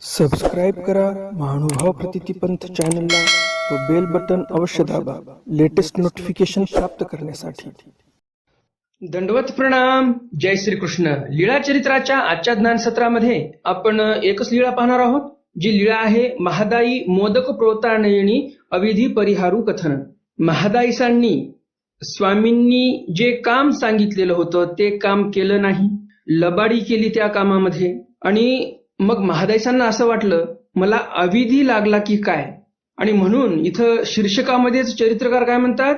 Subscribe करा महानुभाव प्रतितीपंथ चॅनलला व बेल बटन अवश्य दाबा लेटेस्ट नोटिफिकेशन प्राप्त करण्यासाठी. दंडवत प्रणाम. जय श्रीकृष्ण. लीळा चरित्राच्या आजच्या ज्ञान सत्रामध्ये आपण एकच लीळा पाहणार आहोत जी लीळा आहे महादाई मोदक प्रोतानयनी अविधी परिहारू कथन. महादाईसांनी स्वामींनी जे काम सांगितलेलं होतं ते काम केलं नाही. लबाडी केली त्या कामामध्ये. आणि मग महादाईसांना असं वाटलं मला अविधी लागला की काय? आणि म्हणून इथं शीर्षकामध्येच चरित्रकार काय म्हणतात?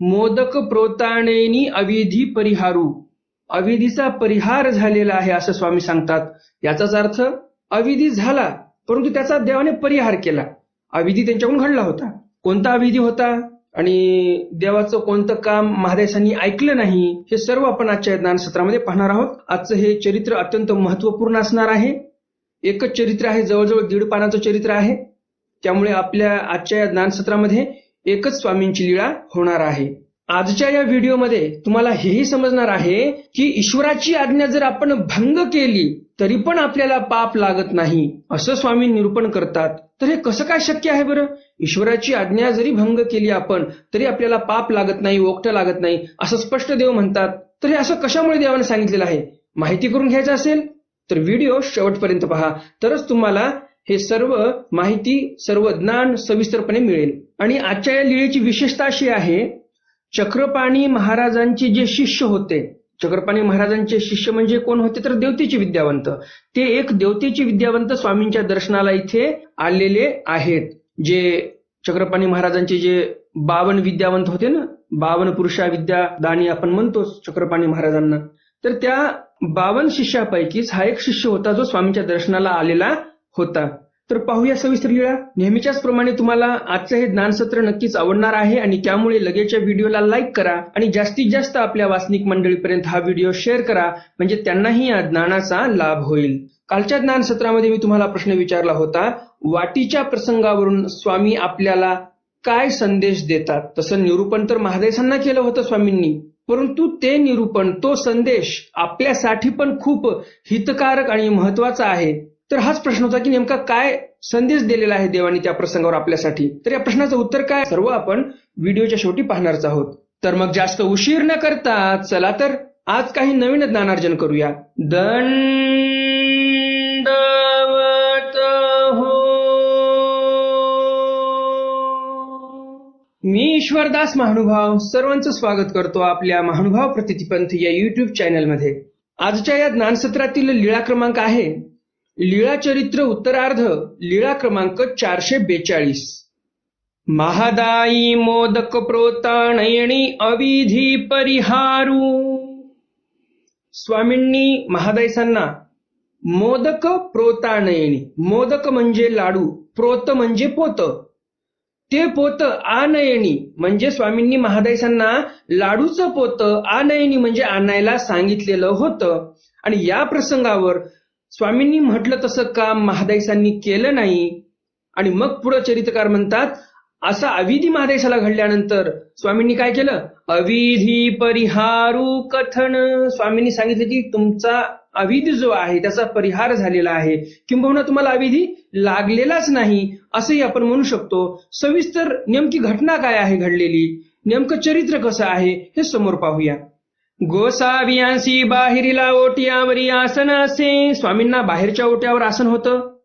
मोदक प्रोताणेनी अविधी परिहारू. अविधीचा परिहार झालेला आहे असं स्वामी सांगतात. याचाच अर्थ अविधी झाला परंतु त्याचा देवाने परिहार केला. अविधी त्यांच्याकडून घडला होता. कोणता अविधी होता? आणि देवाचं कोणतं काम महादेशांनी ऐकलं नाही हे सर्व आपण आजच्या ज्ञानसत्रामध्ये पाहणार आहोत. आजचं हे चरित्र अत्यंत महत्त्वपूर्ण असणार आहे. एकच चरित्र आहे जवळजवळ दीड पानाचं चरित्र आहे. त्यामुळे आपल्या आजच्या या ज्ञानसत्रामध्ये एकच स्वामींची लीळा होणार आहे. आजच्या या व्हिडिओमध्ये तुम्हाला हेही समजणार आहे की ईश्वराची आज्ञा जर आपण भंग केली तरी पण आपल्याला पाप लागत नाही असं स्वामी निरूपण करतात. तर हे कसं काय शक्य आहे बरं? ईश्वराची आज्ञा जरी भंग केली आपण तरी आपल्याला पाप लागत नाही ओकटं लागत नाही असं स्पष्ट देव म्हणतात. तर हे असं कशामुळे देवाने सांगितलेलं आहे? माहिती करून घ्यायचं असेल? तर व्हिडिओ शेवटपर्यंत पहा. तरच तुम्हाला हे सर्व माहिती सर्व ज्ञान सविस्तरपणे मिळेल. आणि आजच्या या लिळेची विशेषता अशी आहे चक्रपाणी महाराजांचे जे शिष्य होते चक्रपाणी महाराजांचे शिष्य म्हणजे कोण होते तर देवतेचे विद्यावंत. ते एक देवतेचे विद्यावंत स्वामींच्या दर्शनाला इथे आलेले आहेत. जे चक्रपाणी महाराजांचे जे बावन विद्यावंत होते ना बावन पुरुषा विद्या दानी आपण म्हणतो चक्रपाणी महाराजांना. तर त्या बावन शिष्यापैकीच हा एक शिष्य होता जो स्वामींच्या दर्शनाला आलेला होता. तर पाहूया सविस्तर लिळा. नेहमीच्याच प्रमाणे तुम्हाला आजचं हे ज्ञानसत्र नक्कीच आवडणार आहे आणि त्यामुळे लगेचच्या व्हिडिओला लाईक करा आणि जास्तीत जास्त आपल्या वाचनिक मंडळीपर्यंत हा व्हिडिओ शेअर करा. म्हणजे त्यांनाही या ज्ञानाचा लाभ होईल. कालच्या ज्ञानसत्रामध्ये मी तुम्हाला प्रश्न विचारला होता वाटीच्या प्रसंगावरून स्वामी आपल्याला काय संदेश देतात? तसं निरूपण तर महादेवांना केलं होतं स्वामींनी. परंतु ते निरूपण तो संदेश आपल्यासाठी पण खूप हितकारक आणि महत्त्वाचा आहे. तर हाच प्रश्न होता की नेमका काय संदेश दिलेला आहे देवानी त्या प्रसंगावर आपल्यासाठी? तर या प्रश्नाचं उत्तर काय? सर्व आपण व्हिडिओच्या शेवटी पाहणारच आहोत. तर मग जास्त उशीर न करता चला तर आज काही नवीन ज्ञानार्जन करूया. दंड मी ईश्वरदास महानुभाव सर्वांचं स्वागत करतो आपल्या महानुभाव प्रतितीपंथ या युट्यूब चॅनलमध्ये आजच्या या ज्ञानसत्रातील लीळा क्रमांक आहे. लीळा चरित्र उत्तरार्ध लीळा क्रमांक चारशे बेचाळीस. महादाई मोदक प्रोताणयणी अविधी परिहारू. स्वामींनी महादाईसांना मोदक प्रोताणयणी. मोदक म्हणजे लाडू प्रोत म्हणजे पोत. ते पोत आनयनी म्हणजे स्वामींनी महादाईसांना लाडूचं पोत आनयनी म्हणजे आणायला सांगितलेलं होतं. आणि या प्रसंगावर स्वामींनी म्हटलं तसं काम महादाईसांनी केलं नाही. आणि मग पुढं चरित्रकार म्हणतात असा अविधी महादेशाला घडल्यानंतर स्वामींनी काय केलं? अविधी परिहारू कथन. स्वामींनी सांगितलं की तुमचा अविधी जो आहे त्याचा परिहार झालेला आहे. किंबहुना तुम्हाला अविधी लागलेलाच नाही असंही आपण म्हणू शकतो. सविस्तर नेमकी घटना काय आहे घडलेली? नेमकं चरित्र कसं आहे हे समोर पाहूया. गोसावियांसी बाहेरीला ओटियावरी आसन असे. स्वामींना बाहेरच्या ओट्यावर आसन होतं.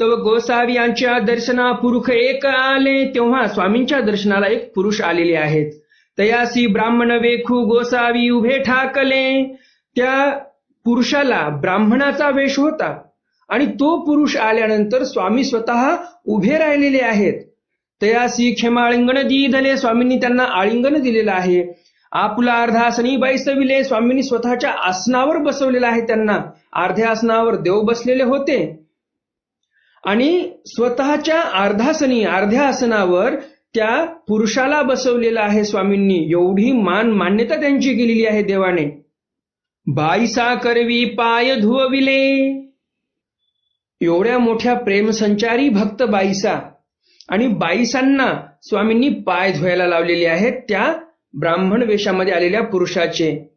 तव गोसावी यांच्या दर्शना पुरुष एक आले तेव्हा स्वामींच्या दर्शनाला एक पुरुष आलेले आहेत. तयासी ब्राह्मण वेखू गोसावी उभे ठाकले. त्या पुरुषाला ब्राह्मणाचा वेश होता आणि तो पुरुष आल्यानंतर स्वामी स्वतः उभे राहिलेले आहेत. तयासी क्षमालिंगण दिधले स्वामींनी त्यांना आलिंगन दिलेलं आहे. आपुला अर्धासनी बैसविले स्वामींनी स्वतःच्या आसनावर बसवलेलं आहे त्यांना. अर्ध्या आसनावर देव बसलेले होते. आणि स्वतःच्या अर्धासनी अर्ध्या आसनावर त्या पुरुषाला बसवलेलं आहे स्वामींनी. एवढी मान मान्यता त्यांची केलेली आहे देवाने. बाईसा करवी पाय धुवविले. एवढ्या मोठ्या प्रेमसंचारी भक्त बाईसा. आणि बाईसांना स्वामींनी पाय धुवायला लावलेले आहेत त्या ब्राह्मण वेशामध्ये आलेल्या पुरुषाचे.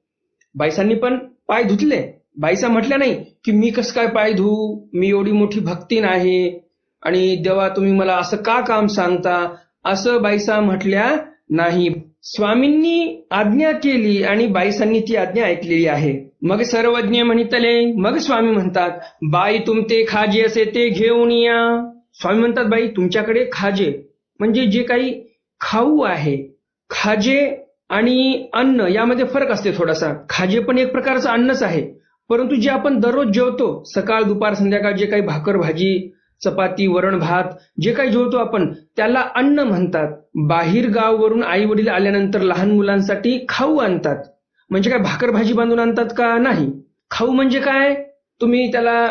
बाईसांनी पण पाय धुतले. बाईचा म्हटल्या नाही की मी कसं काय पाय धुऊ? मी एवढी मोठी भक्तीन आहे आणि देवा तुम्ही मला असं का काम सांगता? असं बाईसा म्हटल्या नाही. स्वामींनी आज्ञा केली आणि बाईसांनी ती आज्ञा ऐकलेली आहे. मग सर्वज्ञ म्हणितले मग स्वामी म्हणतात बाई तुमते खाजे असे ते घेऊन या. स्वामी म्हणतात बाई तुमच्याकडे खाजे म्हणजे जे काही खाऊ आहे खाजे आणि अन्न यामध्ये फरक असते थोडासा. खाजे पण एक प्रकारचं अन्नच आहे. परंतु जे आपण दररोज जेवतो सकाळ दुपार संध्याकाळ जे काही भाकर भाजी चपाती वरण भात जे काही जेवतो आपण त्याला अन्न म्हणतात. बाहेर गाववरून आई वडील आल्यानंतर लहान मुलांसाठी खाऊ आणतात. म्हणजे काय भाकर भाजी बांधून आणतात का नाही? खाऊ म्हणजे काय? तुम्ही त्याला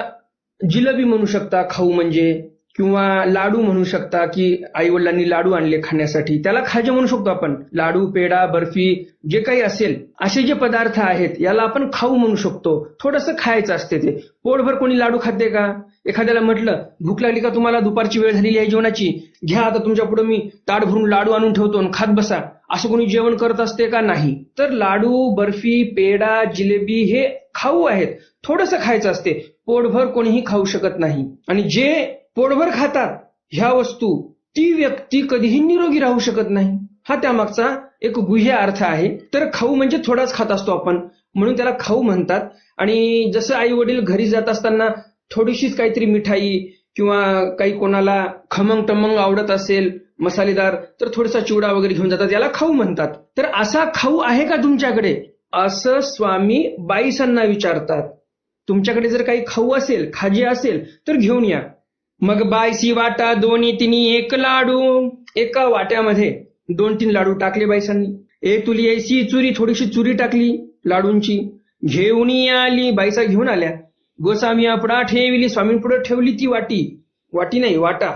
जिलबी म्हणू शकता खाऊ म्हणजे. किंवा लाडू म्हणू शकता की आई वडिलांनी लाडू आणले खाण्यासाठी. त्याला खाजे म्हणू शकतो आपण. लाडू पेढा बर्फी जे काही असेल असे जे पदार्थ आहेत याला आपण खाऊ म्हणू शकतो. थोडंसं खायचं असते ते. पोटभर कोणी लाडू खाते का? एखाद्याला म्हटलं भूक लागली का तुम्हाला? दुपारची वेळ झालेली आहे जेवणाची. घ्या आता तुमच्यापुढे मी ताट भरून लाडू आणून ठेवतो आणि खात बसा. असं कोणी जेवण करत असते का? नाही. तर लाडू बर्फी पेढा जिलेबी हे खाऊ आहेत. थोडंसं खायचं असते. पोटभर कोणीही खाऊ शकत नाही. आणि जे पोटभर खातात. ह्या वस्तू ती व्यक्ती कधीही निरोगी राहू शकत नाही. हा त्यामागचा एक गुह्य अर्थ आहे. तर खाऊ म्हणजे थोडाच खात असतो आपण. म्हणून त्याला खाऊ म्हणतात. आणि जसं आई वडील घरी जात असताना थोडीशीच काहीतरी मिठाई किंवा काही कोणाला खमंग टमंग आवडत असेल मसालेदार तर थोडासा चिवडा वगैरे घेऊन जातात. याला खाऊ म्हणतात. तर असा खाऊ आहे का तुमच्याकडे? असं स्वामी बाईसांना विचारतात. तुमच्याकडे जर काही खाऊ असेल खाजी असेल तर घेऊन या. मग बायसी वाटा दोन्ही तिन्ही एक लाडू. एका वाट्यामध्ये दोन तीन लाडू टाकले बायसांनी. ए तुली ऐसी चुरी थोडीशी चुरी टाकली लाडूंची. घेऊन आली बाईसा घेऊन आल्या. गोसामी आपडा ठेवली स्वामी पुढे ठेवली ती वाटी. वाटी नाही वाटा.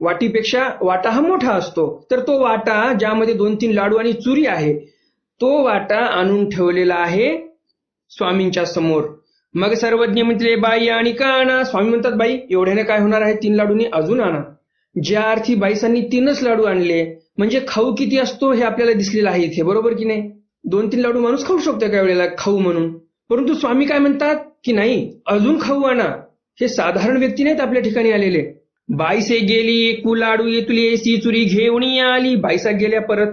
वाटीपेक्षा वाटा हा मोठा असतो. तर तो वाटा ज्यामध्ये दोन तीन लाडू आणि चुरी आहे तो वाटा आणून ठेवलेला आहे स्वामींच्या समोर. मग सर्वज्ञ म्हटले बाई आणि का आणा स्वामी म्हणतात बाई एवढ्याने काय होणार आहे? तीन लाडूनी अजून आणा. ज्या अर्थी बाईसांनी तीनच लाडू आणले म्हणजे खाऊ किती असतो हे आपल्याला दिसलेलं आहे इथे. बरोबर की नाही? दोन तीन लाडू माणूस खाऊ शकतो काही वेळेला खाऊ म्हणून. परंतु स्वामी काय म्हणतात? की नाही अजून खाऊ आणा. हे साधारण व्यक्ती नाहीत आपल्या ठिकाणी आलेले. बाईसे गेली एकू लाडू येतुली सी चुरी घेऊन आली. बाईसा गेल्या परत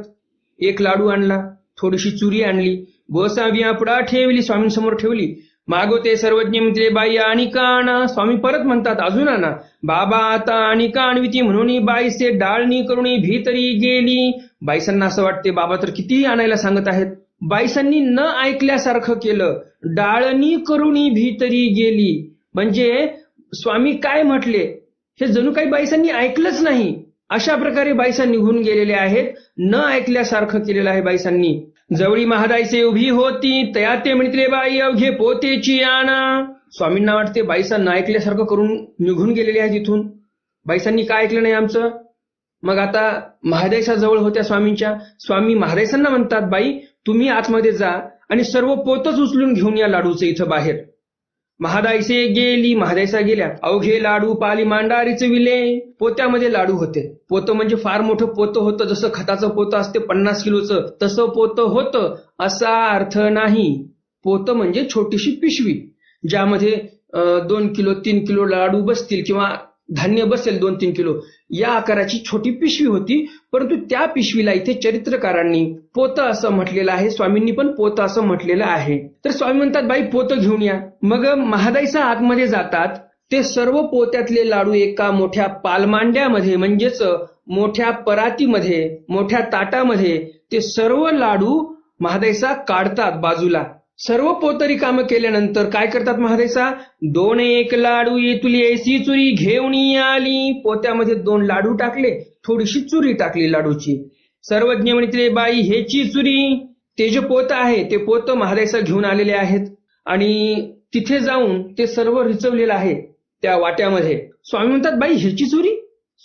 एक लाडू आणला. थोडीशी चुरी आणली. गोसावी आपडा ठेवली स्वामींसमोर ठेवली. मागवते सर्वज्ञ मित्रे बाई आणि काण स्वामी परत म्हणतात अजून आणा. बाबा आता आणि काणविती म्हणून बाईसे डाळणी करुणी भीतरी गेली. बाईसांना असं वाटते बाबा तर किती आणायला सांगत आहेत. बाईसांनी न ऐकल्यासारखं केलं. डाळणी करुणी भीतरी गेली. म्हणजे स्वामी काय म्हटले? हे जणू काही बाईसांनी ऐकलंच नाही. अशा प्रकारे बाईसा निघून गेलेले आहेत. न ऐकल्यासारखं केलेलं आहे बाईसांनी. जवळी महादाईचे उभी होती तया ते म्हणते बाई अवघे पोतेची आणा स्वामींना वाटते बाईसांना ऐकल्यासारखं करून निघून गेलेले आहे तिथून. बाईसांनी काय ऐकलं नाही आमचं? मग आता महादेशा जवळ होत्या स्वामींच्या. स्वामी महादेशांना म्हणतात बाई तुम्ही आतमध्ये जा आणि सर्व पोतच उचलून घेऊन या लाडूचं इथं बाहेर. महादाईसे गेली महादाईसा गेल्या. अवघे लाडू पाली मांडारीच विले. पोत्यामध्ये लाडू होते. पोतं म्हणजे फार मोठं पोतं होतं. जसं खताचं पोतं असते पन्नास किलोचं तसं पोतं होतं. असा अर्थ नाही. पोतं म्हणजे छोटीशी पिशवी ज्यामध्ये दोन किलो तीन किलो लाडू बसतील किंवा धान्य बसेल दोन तीन किलो. या आकाराची छोटी पिशवी होती. परंतु त्या पिशवीला इथे चरित्रकारांनी पोत असं म्हटलेलं आहे स्वामींनी पण पोत असं म्हटलेलं आहे. तर स्वामी म्हणतात बाई पोत घेऊन या. मग महादाईचा आतमध्ये जातात. ते सर्व पोत्यातले लाडू एका मोठ्या पालमांड्यामध्ये म्हणजेच मोठ्या परातीमध्ये मोठ्या ताटामध्ये ते सर्व लाडू महादाईसा काढतात बाजूला. सर्व पोतरी कामं केल्यानंतर काय करतात महादेसा दोन एक लाडू येतुली ऐसी चुरी घेऊन आली पोत्यामध्ये दोन लाडू टाकले थोडीशी चुरी टाकली लाडूची. सर्वज्ञ म्हणते बाई हेची चुरी ते जे पोत आहे ते पोत महादेसा घेऊन आलेले आहेत. आणि तिथे जाऊन ते सर्व रिचवलेलं आहे त्या वाट्यामध्ये. स्वामी म्हणतात बाई ह्याची चुरी?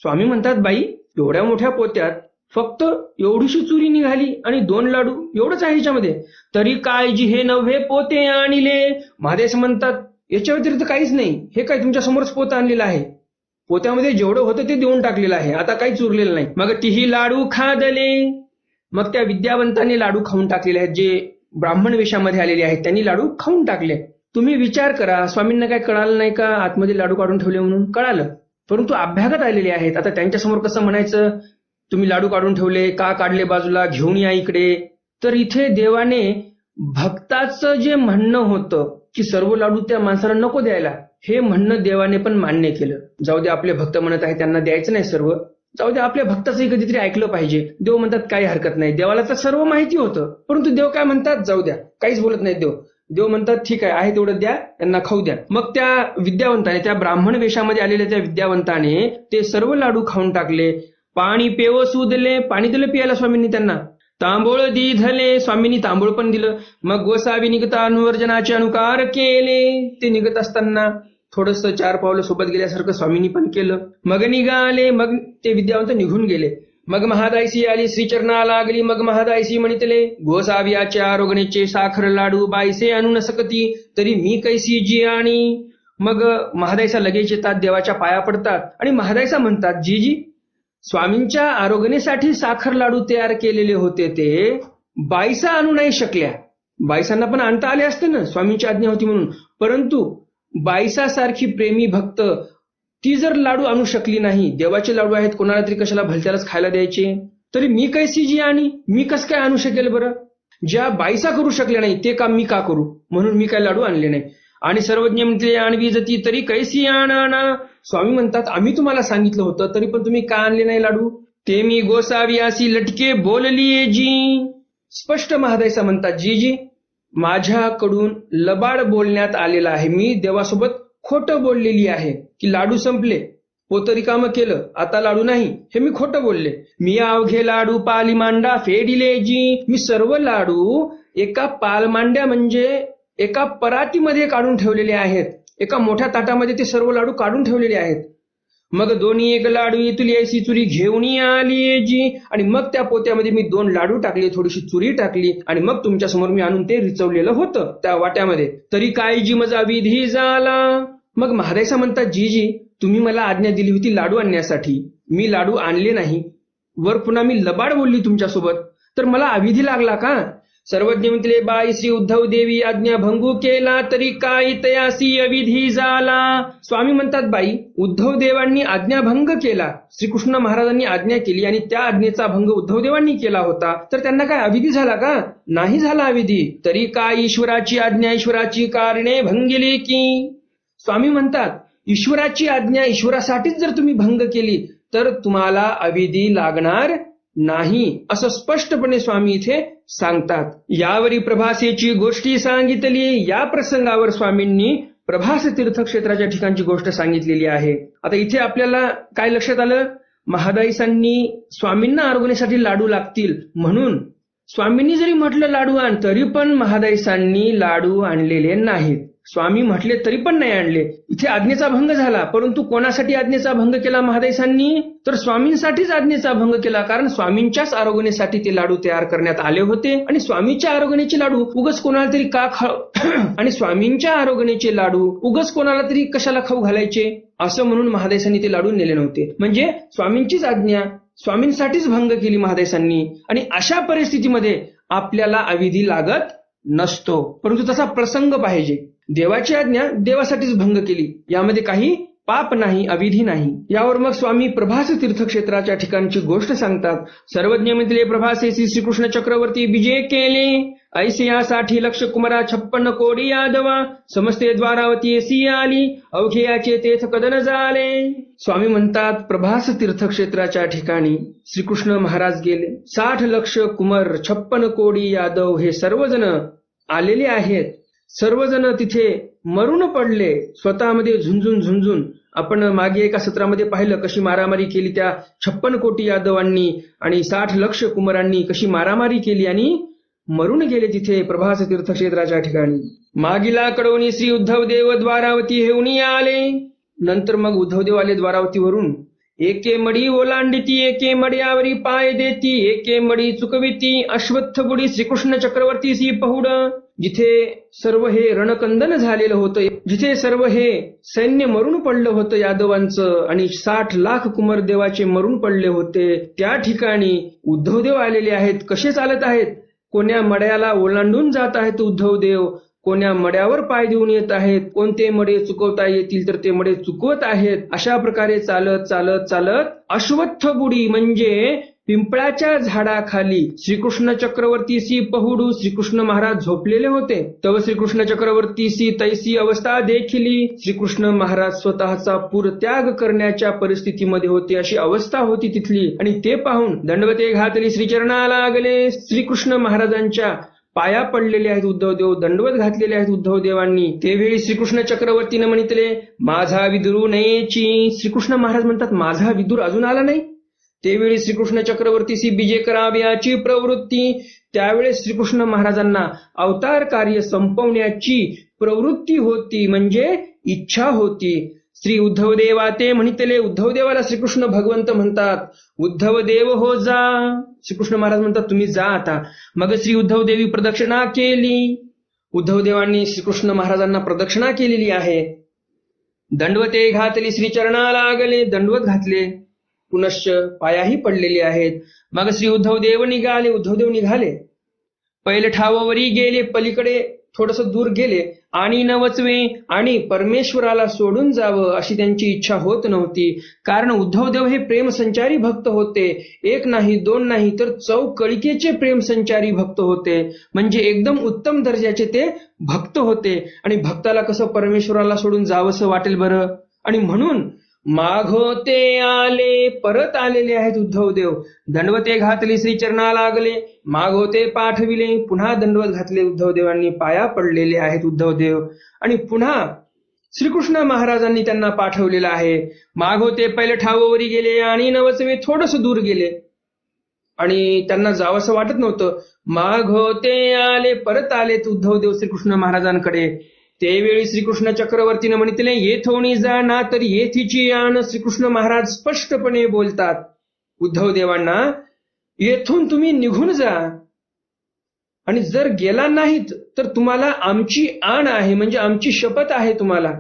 स्वामी म्हणतात बाई एवढ्या मोठ्या पोत्यात फक्त एवढीशी चुरी निघाली आणि दोन लाडू एवढंच आहे ह्याच्यामध्ये. तरी काळजी हे नव्हे पोते आणले. महादेश म्हणतात याच्या व्यतिरिक्त काहीच नाही. हे काय तुमच्या समोरच पोत आणलेलं आहे? पोत्यामध्ये जेवढं होतं ते देऊन टाकलेलं आहे. आता काही चुरलेलं नाही. मग तिही लाडू खादले. मग त्या विद्यावंतांनी लाडू खाऊन टाकलेले आहेत जे ब्राह्मण वेशामध्ये आलेले आहेत त्यांनी लाडू खाऊन टाकले. तुम्ही विचार करा स्वामींना काय कळालं नाही का? आतमध्ये लाडू काढून ठेवले म्हणून? कळालं. परंतु अभ्यागत आलेले आहेत. आता त्यांच्यासमोर कसं म्हणायचं? तुम्ही लाडू काढून ठेवले का काढले बाजूला घेऊन या इकडे. तर इथे देवाने भक्ताचं जे म्हणणं होतं की सर्व लाडू त्या माणसाला नको द्यायला हे म्हणणं देवाने पण मान्य केलं. जाऊ दे आपले भक्त म्हणत आहे त्यांना द्यायचं नाही सर्व. जाऊ दे आपल्या भक्ताचंही कधीतरी ऐकलं पाहिजे. देव म्हणतात काही हरकत नाही. देवाला तर सर्व माहिती होतं. परंतु देव काय म्हणतात? जाऊ द्या काहीच बोलत नाही देव. देव म्हणतात ठीक आहे आहे तेवढं द्या त्यांना खाऊ द्या. मग त्या विद्यावंताने त्या ब्राह्मण वेशामध्ये आलेल्या त्या विद्यावंताने ते सर्व लाडू खाऊन टाकले. पाणी पेव सुदले पाणी दिलं पियाला स्वामींनी त्यांना. तांबूळ दिधले स्वामींनी तांबूळ पण दिलं. मग गोसावी निघता अनुवर्जनाचे अनुकार केले. ते निघत असताना थोडस चार पावलं सोबत गेल्यासारखं स्वामींनी पण केलं. मग निघाले मग ते विद्यावंत निघून गेले. मग महादायसी आली श्रीचरणा लागली. मग महादायसी म्हणितले गोसाव्याच्या आरोगणेचे साखर लाडू बायसे आणू न सकती तरी मी कैसी जी आणि मग महादायसा लगेच येतात देवाच्या पाया पडतात. आणि महादायसा म्हणतात जी जी स्वामींच्या आरोग्यासाठी साखर लाडू तयार केलेले होते ते बाईसा आणू नाही शकल्या. बाईसांना पण आणता आले असते ना स्वामींची आज्ञा होती म्हणून. परंतु बायसासारखी प्रेमी भक्त ती जर लाडू आणू शकली नाही देवाचे लाडू आहेत कोणाला तरी कशाला भलत्यालाच खायला द्यायचे? तरी मी कैसी जी आणि मी कस काय आणू शकेल बरं? ज्या बाईसा करू शकल्या नाही ते काम मी का करू? म्हणून मी काय लाडू आणले नाही. आणि सर्वज्ञ म्हणते आणवी जती तरी कैसी आणा स्वामी म्हणतात आम्ही तुम्हाला सांगितलं होतं तरी पण तुम्ही का आणले नाही लाडू? ते मी गोसावी अशी लटके बोलली जी. स्पष्ट महादायसा म्हणतात जी जी माझ्याकडून लबाड बोलण्यात आलेला आहे. मी देवासोबत खोटं बोललेली आहे की लाडू संपले पोत काम केलं आता लाडू नाही हे मी खोटं बोलले. मी अवघे लाडू पाली मांडा फेडिले जी. मी सर्व लाडू एका पालमांड्या म्हणजे एका परातीमध्ये काढून ठेवलेले आहेत. एका मोठ्या ताटामध्ये ते सर्व लाडू काढून ठेवलेले आहेत. मग दोन्ही एक लाडू इथली ऐसी चुरी घेऊन आली जी आणि मग त्या पोत्यामध्ये मी दोन लाडू टाकले थोडीशी चुरी टाकली आणि मग तुमच्यासमोर मी आणून ते रिचवलेलं होतं त्या वाट्यामध्ये. तरी काय जी माझा विधी झाला. मग महारायसा म्हणतात जी जी तुम्ही मला आज्ञा दिली होती लाडू आणण्यासाठी. मी लाडू आणले नाही. वर पुन्हा मी लबाड बोलली तुमच्यासोबत. तर मला अविधी लागला का? सर्वज्ञ म्हणतले बाई श्री उद्धव देवी आज्ञा भंगू केला तरी काय तयासी अविधी झाला स्वामी म्हणतात बाई उद्धव देवांनी आज्ञा भंग केला. श्रीकृष्ण महाराजांनी आज्ञा केली आणि त्या आज्ञेचा भंग उद्धव देवांनी केला होता. तर त्यांना काय अविधी झाला का? नाही झाला अविधी. तरी काय ईश्वराची आज्ञा ईश्वराची कारणे भंगिली की? स्वामी म्हणतात ईश्वराची आज्ञा ईश्वरासाठीच जर तुम्ही भंग केली तर तुम्हाला अविधी लागणार नाही. असं स्पष्टपणे स्वामी इथे सांगतात. यावरी प्रभासेची गोष्टी सांगितली. या प्रसंगावर स्वामींनी प्रभास तीर्थक्षेत्राच्या ठिकाणची गोष्ट सांगितलेली आहे. आता इथे आपल्याला काय लक्षात आलं? महादाईसांनी स्वामींना आरोग्यासाठी लाडू लागतील म्हणून स्वामींनी जरी म्हटलं लाडू आण तरी पण महादाईसांनी लाडू आणलेले नाहीत. स्वामी म्हटले तरी पण नाही आणले. इथे आज्ञेचा भंग झाला. परंतु कोणासाठी आज्ञेचा भंग केला महादेशांनी तर स्वामींसाठीच आज्ञेचा भंग केला कारण स्वामींच्याच आरोग्यासाठी ते लाडू तयार करण्यात आले होते. आणि स्वामींच्या आरोग्याचे लाडू उगच कोणाला तरी का खाऊ आणि स्वामींच्या आरोग्याचे लाडू उगच कोणाला तरी कशाला खाऊ घालायचे? असं म्हणून महादेशांनी ते लाडू नेले नव्हते. म्हणजे स्वामींचीच आज्ञा स्वामींसाठीच भंग केली महादेशांनी आणि अशा परिस्थितीमध्ये आपल्याला अविधी लागत नसतो. परंतु तसा प्रसंग पाहिजे. देवाची आज्ञा देवासाठीच भंग केली. यामध्ये काही पाप नाही अविधी नाही. यावर मग स्वामी प्रभास तीर्थक्षेत्राच्या ठिकाणची गोष्ट सांगतात. सर्वज्ञ मिथले प्रभासे श्रीकृष्ण चक्रवर्ती विजय केले. ऐसे यासाठी लक्ष कुमारा छप्पन्न कोडी यादवा. समस्ते द्वारावती एसी आली. अवघेयाचे तेथ कदन झाले स्वामी म्हणतात प्रभास तीर्थक्षेत्राच्या ठिकाणी श्रीकृष्ण महाराज गेले. साठ लक्ष कुमार छप्पन कोडी यादव हे सर्वजण आलेले आहेत. सर्वजण तिथे मरून पडले स्वतःमध्ये झुंजून झुंजून आपण मागे एका सत्रामध्ये पाहिलं कशी मारामारी केली त्या छप्पन कोटी यादवांनी आणि साठ लक्ष कुमारांनी कशी मारामारी केली आणि मरून गेले तिथे प्रभास तीर्थक्षेत्राच्या ठिकाणी. मागिला कडवणी श्री उद्धव देव द्वारावती हेऊनी आले. नंतर मग उद्धवदेव आले द्वारावतीवरून. एके मडी ओलांडिती एके मड्यावरी पाय देती एके मडी चुकविती अश्वत्थ बुडी श्रीकृष्ण चक्रवर्ती सी पहुड. जिथे सर्व हे रणकंदन झालेलं होतं जिथे सर्व हे सैन्य मरून पडलं होतं यादवांचं आणि साठ लाख कुमारदेवाचे मरून पडले होते त्या ठिकाणी उद्धवदेव आलेले आहेत. कसे चालत आहेत? कोण्या मड्याला ओलांडून जात आहेत उद्धवदेव कोण्या मड्यावर पाय देऊन येत आहेत? कोणते मडे चुकवता येतील तर ते मडे चुकवत आहेत? अशा प्रकारे चालत चालत चालत अश्वत्थ बुडी म्हणजे पिंपळाच्या झाडाखाली श्रीकृष्ण चक्रवर्तीसी पहुडू श्रीकृष्ण महाराज झोपलेले होते तव श्रीकृष्ण चक्रवर्तीसी तैसी अवस्था देखिली श्रीकृष्ण महाराज स्वतःचा पुरत्याग करण्याच्या परिस्थितीमध्ये होते अशी अवस्था होती तिथली. आणि ते पाहून दंडवते घातली श्रीचरणाला लागले. श्रीकृष्ण महाराजांच्या पाया पडलेले आहेत उद्धव देव दंडवत घातलेले आहेत उद्धव देवांनी तेवेळी श्रीकृष्ण चक्रवर्तीने म्हणितले माझा विदुरू नयेची. श्रीकृष्ण महाराज म्हणतात माझा विदुर अजून आला नाही? तेवेळी श्रीकृष्ण चक्रवर्तीसी बीजे कराव्याची प्रवृत्ती. त्यावेळेस श्रीकृष्ण महाराजांना अवतार कार्य संपवण्याची प्रवृत्ती होती म्हणजे इच्छा होती. श्री उद्धव देवा ते म्हणितले उद्धव देवाला श्रीकृष्ण भगवंत म्हणतात. उद्धव देव हो जा. श्रीकृष्ण महाराज म्हणतात तुम्ही जा आता. मग श्री उद्धव देवी प्रदक्षिणा केली. उद्धव देवांनी श्रीकृष्ण महाराजांना प्रदक्षिणा केलेली आहे. दंडवते घातली श्रीचरणा लागले दंडवत घातले. पुनश्च पायाही पडलेले आहेत. मग श्री उद्धव देव निघाले उद्धव देव निघाले. पहिले ठावावरी गेले पलीकडे थोडस दूर गेले. आणि न वचवे आणि परमेश्वराला सोडून जावं अशी त्यांची इच्छा होत नव्हती. कारण उद्धवदेव हे प्रेमसंचारी भक्त होते. एक नाही दोन नाही तर चौकळिकेचे प्रेमसंचारी भक्त होते. म्हणजे एकदम उत्तम दर्जाचे ते भक्त होते. आणि भक्ताला कसं परमेश्वराला सोडून जावंसं वाटेल बरं? आणि म्हणून माघोते आले परत आलेले आहेत उद्धवदेव दंडवते घातली श्री चरणा लागले मागोते पाठविले पुन्हा दंडवत घातले उद्धवदेवांनी पाया पडलेले आहेत उद्धवदेव आणि पुन्हा श्रीकृष्ण महाराजांनी त्यांना पाठवलेलं आहे. मागोते पहिले ठावोवरी गेले आणि नवसवे थोडस दूर गेले. आणि त्यांना जावंसं वाटत नव्हतं. माघोते आले परत आलेत उद्धवदेव श्रीकृष्ण महाराजांकडे. त्यावेळी श्रीकृष्ण चक्रवर्तीने म्हणितले येथोनी जा ना तर येथीची आण श्रीकृष्ण महाराज स्पष्टपणे बोलतात उद्धव देवांना येथून तुम्ही निघून जा. आणि जर गेला नाहीत तर तुम्हाला आमची आण आहे म्हणजे आमची शपथ आहे तुम्हाला.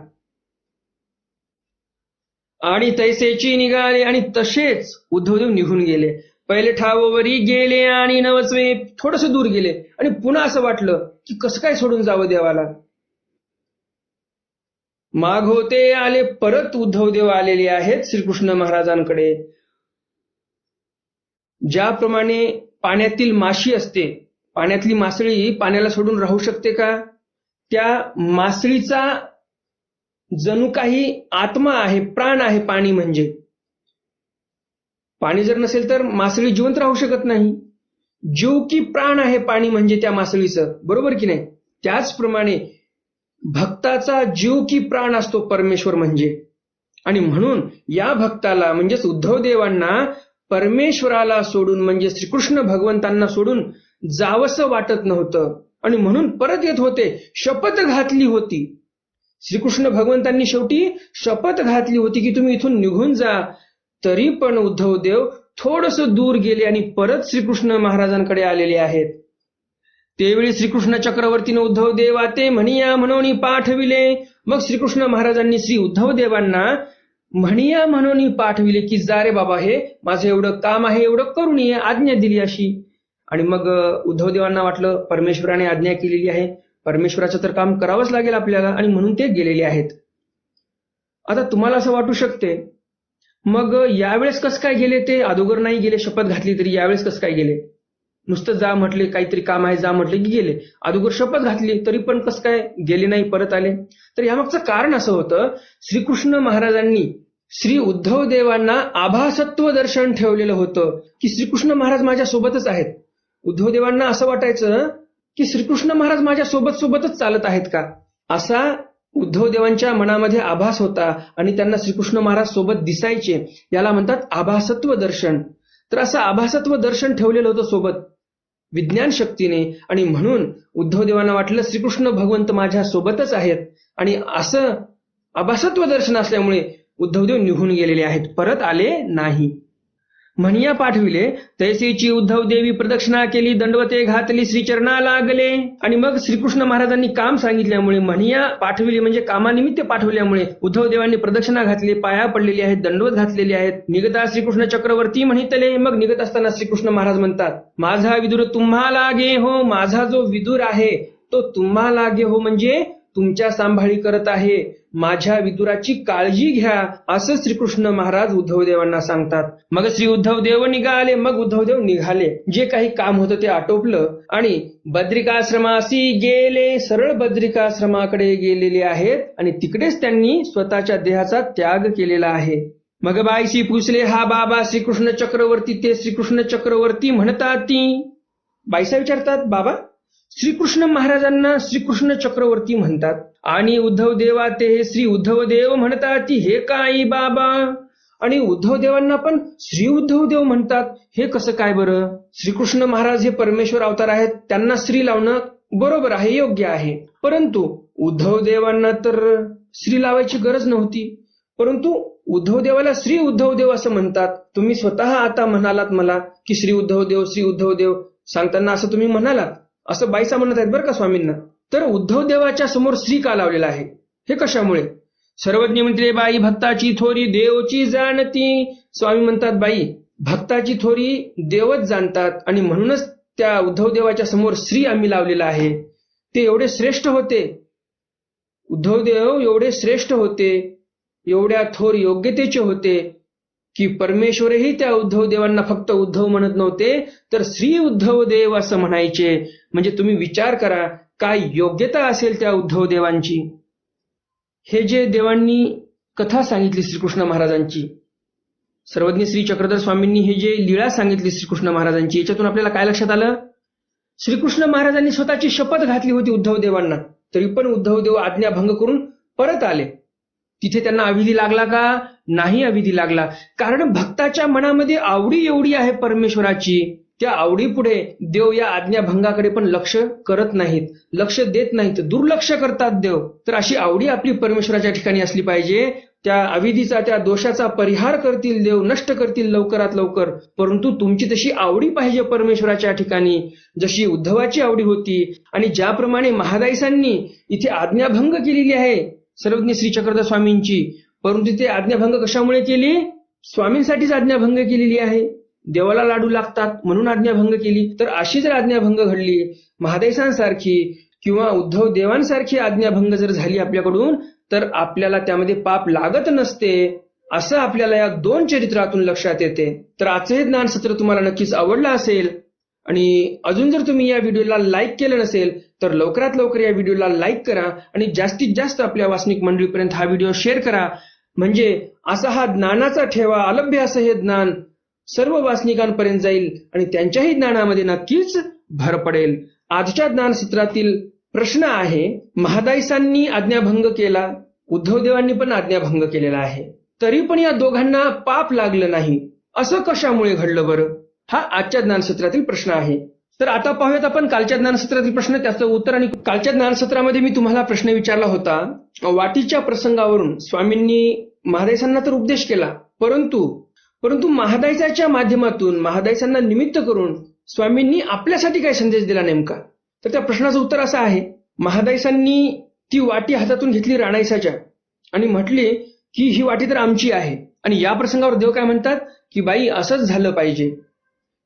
आणि तैसेची निघाले आणि तसेच उद्धवदेव निघून गेले. पहिले ठावोवरी गेले आणि नवसवे थोडस दूर गेले. आणि पुन्हा असं वाटलं की कसं काय सोडून जावं देवाला? माघोते आले परत उद्धवदेव आलेले आहेत श्रीकृष्ण महाराजांकडे. ज्याप्रमाणे पाण्यातील माशी असते पाण्यातली मासळी पाण्याला सोडून राहू शकते का? त्या मासळीचा जणू काही आत्मा आहे प्राण आहे पाणी म्हणजे. पाणी जर नसेल तर मासळी जिवंत राहू शकत नाही. जीव की प्राण आहे पाणी म्हणजे त्या मासळीचं बरोबर की नाही? त्याचप्रमाणे भक्ताचा जीव की प्राण असतो परमेश्वर म्हणजे. आणि म्हणून या भक्ताला म्हणजेच उद्धव देवांना परमेश्वराला सोडून म्हणजे श्रीकृष्ण भगवंतांना सोडून जावंसं वाटत नव्हतं. आणि म्हणून परत येत होते शपथ घातली होती. श्रीकृष्ण भगवंतांनी शेवटी शपथ घातली होती की तुम्ही इथून निघून जा. तरी पण उद्धव देव थोडस दूर गेले आणि परत श्रीकृष्ण महाराजांकडे आलेले आहेत. त्यावेळी श्रीकृष्ण चक्रवर्तीने उद्धव देवा ते म्हणिया म्हणून पाठविले. मग श्रीकृष्ण महाराजांनी श्री उद्धव देवांना म्हणिया म्हणून पाठविले की जा रे बाबा हे माझं एवढं काम आहे एवढं करून ये आज्ञा दिली अशी. आणि मग उद्धव देवांना वाटलं परमेश्वराने आज्ञा केलेली आहे. परमेश्वराचं तर काम करावंच लागेल आपल्याला. आणि म्हणून ते गेलेले आहेत. आता तुम्हाला असं वाटू शकते मग यावेळेस कसं काय गेले ते? अदोगर नाही गेले शपथ घातली तरी यावेळेस कसं काय गेले? नुसतं जा म्हटले काहीतरी काम आहे जा म्हटले की गेले. अगोदर शपथ घातली तरी पण कसं काय गेले नाही परत आले. तर यामागचं कारण असं होतं श्रीकृष्ण महाराजांनी श्री उद्धव देवांना आभासत्व दर्शन ठेवलेलं होतं की श्रीकृष्ण महाराज माझ्या सोबतच आहेत. उद्धव देवांना असं वाटायचं की श्रीकृष्ण महाराज माझ्या सोबत सोबतच चालत आहेत का? असा उद्धव देवांच्या मनामध्ये आभास होता आणि त्यांना श्रीकृष्ण महाराज सोबत दिसायचे. याला म्हणतात आभासत्व दर्शन. तर असं आभासत्व दर्शन ठेवलेलं होतं सोबत. विज्ञान शक्तीने आणि म्हणून उद्धवदेवांना वाटलं श्रीकृष्ण भगवंत माझ्या सोबतच आहेत. आणि असं अभासत्व दर्शन असल्यामुळे उद्धवदेव निघून गेलेले आहेत. परत आले नाही. म्हणिया पाठविले तैसेची उद्धव देवी प्रदक्षिणा केली दंडवते घातली श्रीचरणा लागले. आणि मग श्रीकृष्ण महाराजांनी काम सांगितल्यामुळे म्हणिया पाठविली म्हणजे कामानिमित्त पाठवल्यामुळे उद्धव देवांनी प्रदक्षिणा घातली पाया पडलेली आहेत दंडवत घातलेली आहेत. निगता श्रीकृष्ण चक्रवर्ती म्हणितले मग निघत असताना श्रीकृष्ण महाराज म्हणतात माझा विदुर तुम्हाला गे हो माझा जो विदुर आहे तो तुम्हाला गे हो म्हणजे तुमच्या सांभाळी करत आहे. माझ्या विदुराची काळजी घ्या असं श्रीकृष्ण महाराज उद्धवदेवांना सांगतात. मग श्री उद्धवदेव निघाले मग उद्धवदेव निघाले. जे काही काम होतं ते आटोपलं आणि बद्रिकाश्रमासी गेले सरळ बद्रिकाश्रमाकडे गेलेले आहेत आणि तिकडेच त्यांनी स्वतःच्या देहाचा त्याग केलेला आहे. मग बाईशी पुसले हा बाबा श्रीकृष्ण चक्रवर्ती ते श्रीकृष्ण चक्रवर्ती म्हणतात ती? बाईसा विचारतात बाबा श्रीकृष्ण महाराजांना श्रीकृष्ण चक्रवर्ती म्हणतात. आणि उद्धव देवा ते हे श्री उद्धव देव म्हणतात ती हे काय बाबा? आणि उद्धव देवांना पण श्री उद्धव देव म्हणतात. हे कसं काय बरं? श्रीकृष्ण महाराज हे परमेश्वर अवतार आहेत. त्यांना श्री लावणं बरोबर आहे योग्य आहे. परंतु उद्धव देवांना तर श्री लावायची गरज नव्हती. परंतु उद्धव देवाला श्री उद्धव देव असं म्हणतात. तुम्ही स्वतः आता म्हणालात मला की श्री उद्धव देव श्री उद्धव देव. सांगताना असं तुम्ही म्हणालात? असं बाईसा म्हणत आहेत बरं का स्वामींना. तर उद्धव देवाच्या समोर श्री का लावलेला आहे? हे कशामुळे? सर्वज्ञ म्हणते बाई भक्ताची थोरी देवची जाणती. स्वामी म्हणतात बाई भक्ताची थोरी देवच जाणतात आणि म्हणूनच त्या उद्धव देवाच्या समोर श्री आम्ही लावलेला आहे. ते एवढे श्रेष्ठ होते. उद्धव देव एवढे श्रेष्ठ होते. एवढ्या थोर योग्यतेचे होते की परमेश्वरही त्या उद्धव देवांना फक्त उद्धव म्हणत नव्हते तर श्री उद्धव देव असं म्हणायचे. म्हणजे तुम्ही विचार करा काय योग्यता असेल त्या उद्धव देवांची? हे जे देवांनी कथा सांगितली श्रीकृष्ण महाराजांची सर्वज्ञ श्री चक्रधर स्वामींनी हे जे लीळा सांगितली श्रीकृष्ण महाराजांची याच्यातून आपल्याला काय लक्षात आलं? श्रीकृष्ण महाराजांनी स्वतःची शपथ घातली होती उद्धव देवांना तरी पण उद्धव देव आज्ञाभंग करून परत आले. तिथे त्यांना अविधी लागला का? नाही अविधी लागला. कारण भक्ताच्या मनामध्ये आवडी एवढी आहे परमेश्वराची त्या आवडीपुढे देव या आज्ञाभंगाकडे पण लक्ष करत नाहीत लक्ष देत नाहीत दुर्लक्ष करतात देव. तर अशी आवडी आपली परमेश्वराच्या ठिकाणी असली पाहिजे. त्या अविधीचा त्या दोषाचा परिहार करतील देव नष्ट करतील लवकरात लवकर. परंतु तुमची तशी आवडी पाहिजे परमेश्वराच्या ठिकाणी. जशी उद्धवाची आवडी होती आणि ज्याप्रमाणे महादाईसांनी इथे आज्ञाभंग केलेली आहे सर्वज्ञ श्री चक्रधर स्वामींची परंतु ते आज्ञाभंग कशामुळे केली? स्वामींसाठीच आज्ञाभंग केलेली आहे. देवाला लाडू लागतात म्हणून आज्ञाभंग केली. तर अशी जर आज्ञाभंग घडली महादेशांसारखी किंवा उद्धव देवांसारखी आज्ञाभंग जर झाली आपल्याकडून तर आपल्याला त्यामध्ये पाप लागत नसते असं आपल्याला या दोन चरित्रातून लक्षात येते. तर आजचं हे ज्ञान सत्र तुम्हाला नक्कीच आवडलं असेल आणि अजून जर तुम्ही या व्हिडिओला लाईक केलं नसेल तर लवकरात लवकर या व्हिडिओला लाईक करा आणि जास्तीत जास्त आपल्या वासनिक मंडळीपर्यंत हा व्हिडिओ शेअर करा. म्हणजे असा हा ज्ञानाचा ठेवा अलभ्य असं हे ज्ञान सर्व वासनिकांपर्यंत जाईल आणि त्यांच्याही ज्ञानामध्ये नक्कीच भर पडेल. आजच्या ज्ञानसूत्रातील प्रश्न आहे महादाईसांनी आज्ञाभंग केला उद्धवदेवांनी पण आज्ञाभंग केलेला आहे. तरी पण या दोघांना पाप लागलं नाही. असं कशामुळे घडलं बरं? हा आजच्या ज्ञानसत्रातील प्रश्न आहे. तर आता पाहूयात आपण कालच्या ज्ञानसत्रातील प्रश्न त्याचं उत्तर आणि कालच्या ज्ञानसत्रामध्ये मी तुम्हाला प्रश्न विचारला होता. वाटीच्या प्रसंगावरून स्वामींनी महादेसांना तर उपदेश केला परंतु परंतु महादायसाच्या माध्यमातून महादायसांना निमित्त करून स्वामींनी आपल्यासाठी काय संदेश दिला नेमका? तर त्या प्रश्नाचं उत्तर असं आहे महादायसांनी ती वाटी हातातून घेतली राणाईसाच्या आणि म्हटली की ही वाटी तर आमची आहे. आणि या प्रसंगावर देव काय म्हणतात? की बाई असंच झालं पाहिजे.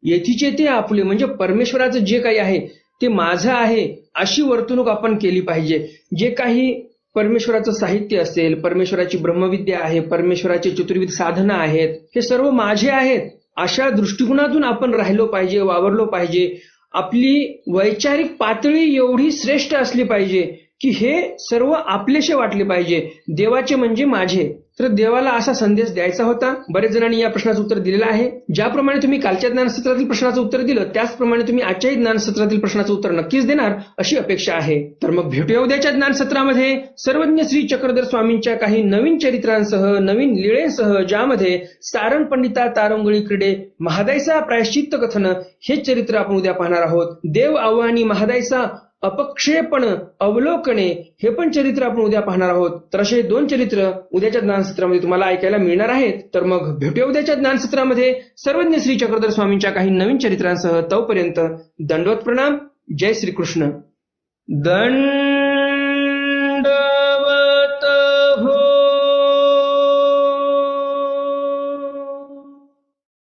येथीचे ते आपले म्हणजे परमेश्वराचं जे काही आहे ते माझं आहे अशी वर्तणूक आपण केली पाहिजे. जे काही परमेश्वराचं साहित्य असेल परमेश्वराची ब्रह्मविद्या आहे परमेश्वराचे चतुर्विध साधनं आहेत हे सर्व माझे आहेत. अशा दृष्टिकोनातून आपण राहिलो पाहिजे वावरलो पाहिजे. आपली वैचारिक पातळी एवढी श्रेष्ठ असली पाहिजे की हे सर्व आपलेसे वाटले पाहिजे. देवाचे म्हणजे माझे. तर देवाला असा संदेश द्यायचा होता. बरेच जणांनी या प्रश्नाचं उत्तर दिलेलं आहे. ज्याप्रमाणे तुम्ही कालच्या ज्ञानसत्रातील प्रश्नाचं उत्तर दिलं त्याचप्रमाणे तुम्ही आजच्याही ज्ञानसत्रातील प्रश्नाचं उत्तर नक्कीच देणार अशी अपेक्षा आहे. तर मग भेटूया उद्याच्या ज्ञानसत्रामध्ये. सर्वज्ञ श्री चक्रधर स्वामींच्या काही नवीन चरित्रांसह नवीन लिळेसह ज्यामध्ये सारंग पंडिता तारंगळी क्रीडे महादायसा प्रायश्चित्त कथन हे चरित्र आपण उद्या पाहणार आहोत. देव आव्हानी महादायसा अपक्षेपण अवलोकने हे पण चरित्र आपण उद्या पाहणार आहोत. तर असे दोन चरित्र उद्याच्या ज्ञानसत्रामध्ये तुम्हाला ऐकायला मिळणार आहेत. तर मग भेटूया उद्याच्या ज्ञानसत्रामध्ये. सर्वज्ञ श्री चक्रधर स्वामींच्या काही नवीन चरित्रांसह तोपर्यंत दंडवत प्रणाम. जय श्रीकृष्ण. दंड